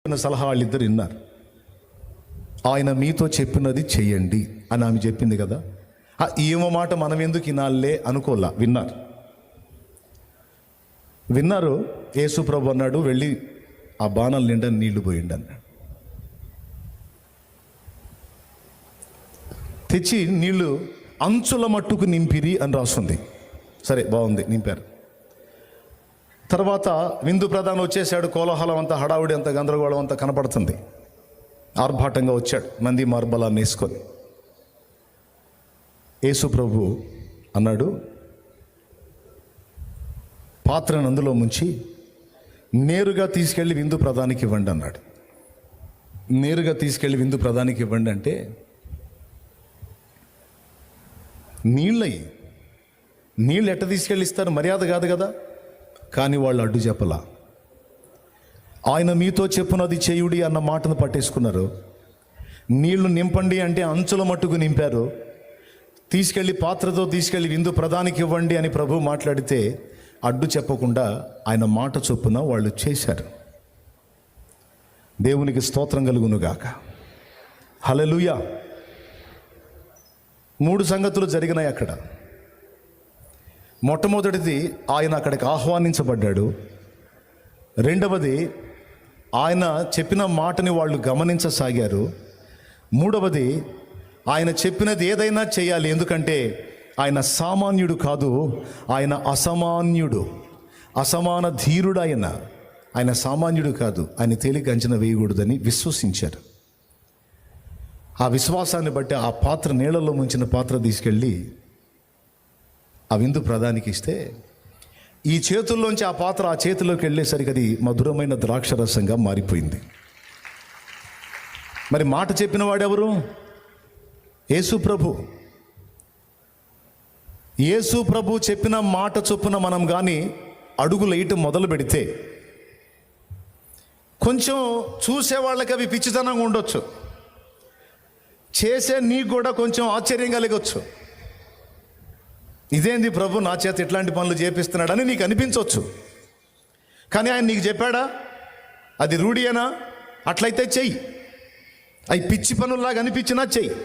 చెప్పిన సలహా వాళ్ళిద్దరు విన్నారు. ఆయన మీతో చెప్పినది చెయ్యండి అని ఆమె చెప్పింది కదా. ఆ ఏమో మాట మనం ఎందుకు వినాలే అనుకోలా విన్నారు. విన్నారు యేసుప్రభు అన్నాడు వెళ్ళి ఆ బాణాల నిండా నీళ్ళు పోయిండి అన్నాడు. తెచ్చి నీళ్ళు అంచుల మట్టుకు నింపిరి అని రాస్తుంది సరే బాగుంది నింపారు. తర్వాత విందు ప్రధానం వచ్చేసాడు కోలాహలం అంతా హడావుడి అంత గందరగోళం అంతా కనపడుతుంది. ఆర్భాటంగా వచ్చాడు మంది మార్బలాన్ని వేసుకొని. యేసు ప్రభు అన్నాడు పాత్రను అందులో ముంచి నేరుగా తీసుకెళ్ళి విందు ప్రధానికి ఇవ్వండి అన్నాడు. నేరుగా తీసుకెళ్ళి విందు ప్రధానికి ఇవ్వండి అంటే నీళ్ళయి నీళ్ళు ఎట్ట తీసుకెళ్ళి ఇస్తారు? మర్యాద కాదు కదా. కానీ వాళ్ళు అడ్డు చెప్పలా. ఆయన మీతో చెప్పునది చేయుడి అన్న మాటను పట్టేసుకున్నారు. నీళ్ళు నింపండి అంటే అంచుల మట్టుకు నింపారు. తీసుకెళ్ళి పాత్రతో తీసుకెళ్ళి విందు ప్రధానికి ఇవ్వండి అని ప్రభు మాట్లాడితే అడ్డు చెప్పకుండా ఆయన మాట చొప్పున వాళ్ళు చేశారు. దేవునికి స్తోత్రం కలుగునుగాక. హలలుయా మూడు సంగతులు జరిగినాయి అక్కడ. మొట్టమొదటిది ఆయన అక్కడికి ఆహ్వానించబడ్డాడు. రెండవది ఆయన చెప్పిన మాటని వాళ్ళు గమనించసాగారు. మూడవది ఆయన చెప్పినది ఏదైనా చేయాలి ఎందుకంటే ఆయన సామాన్యుడు కాదు ఆయన అసమాన్యుడు అసమాన ధీరుడు ఆయన. ఆయన సామాన్యుడు కాదు ఆయన తేలిక అంచనా వేయకూడదని విశ్వసించారు. ఆ విశ్వాసాన్ని బట్టి ఆ పాత్ర నీళ్ళలో ముంచిన పాత్ర తీసుకెళ్ళి ఆ విందు ప్రధానికి ఇస్తే ఈ చేతుల్లోంచి ఆ పాత్ర ఆ చేతిలోకి వెళ్ళేసరికి అది మధురమైన ద్రాక్షరసంగా మారిపోయింది. మరి మాట చెప్పిన వాడెవరు? యేసు ప్రభు. యేసు ప్రభు చెప్పిన మాట చొప్పున మనం కానీ అడుగులు వేయటం మొదలు పెడితే కొంచెం చూసే వాళ్ళకి అవి పిచ్చితనంగా ఉండొచ్చు. చేసే నీకు కూడా కొంచెం ఆశ్చర్యం కలగచ్చు. ఇదేంది ప్రభు? నా చేత ఇట్లాంటి పనులు చేపిస్తున్నాడని నీకు అనిపించవచ్చు కానీ ఆయన నీకు చెప్పాడా? అది రూఢియేనా? అట్లయితే చెయ్యి. అవి పిచ్చి పనుల్లాగా అనిపించినా చెయ్యి.